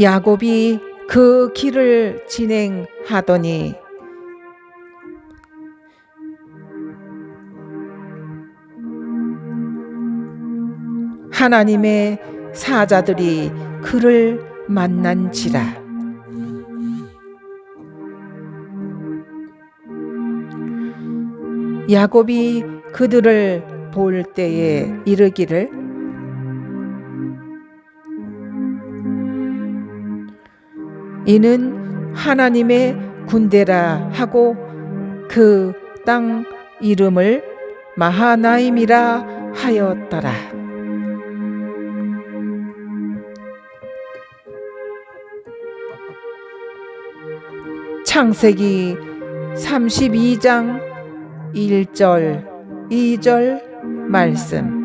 야곱이 그 길을 진행하더니 하나님의 사자들이 그를 만난지라. 야곱이 그들을 볼 때에 이르기를 이는 하나님의 군대라 하고 그 땅 이름을 마하나임이라 하였더라. 창세기 32장 1절 2절 말씀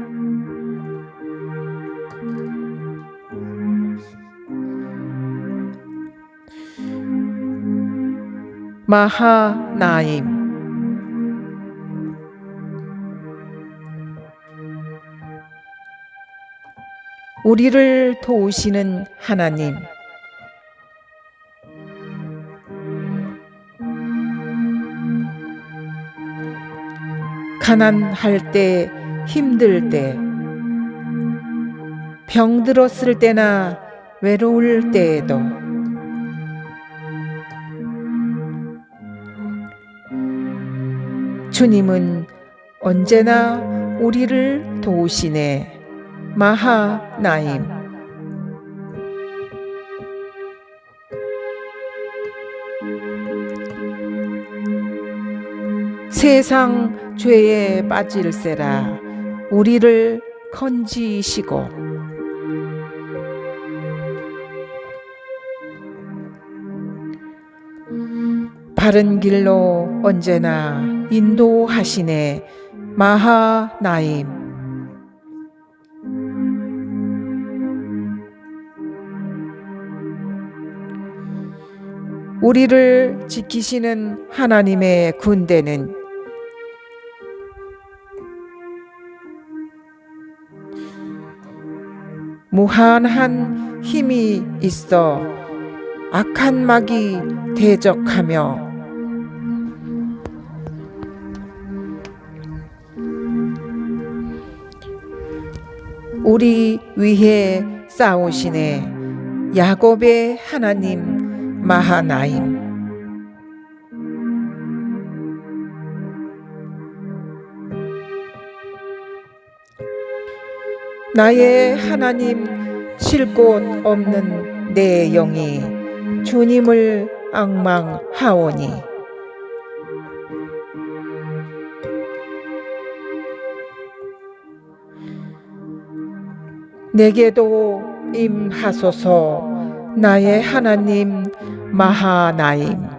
마하나임. 우리를 도우시는 하나님. 가난할 때 힘들 때 병들었을 때나 외로울 때에도 주님은 언제나 우리를 도우시네. 마하나임. 세상 죄에 빠질세라 우리를 건지시고. 바른 길로 언제나 인도하시네. 마하나임. 우리를 지키시는 하나님의 군대는 무한한 힘이 있어 악한 막이 대적하며 우리 위해 싸우시네. 야곱의 하나님 마하나임. 나의 하나님 쉴 곳 없는 내 영이 주님을 악망하오니 내게도 임하소서. 나의 하나님 마하나임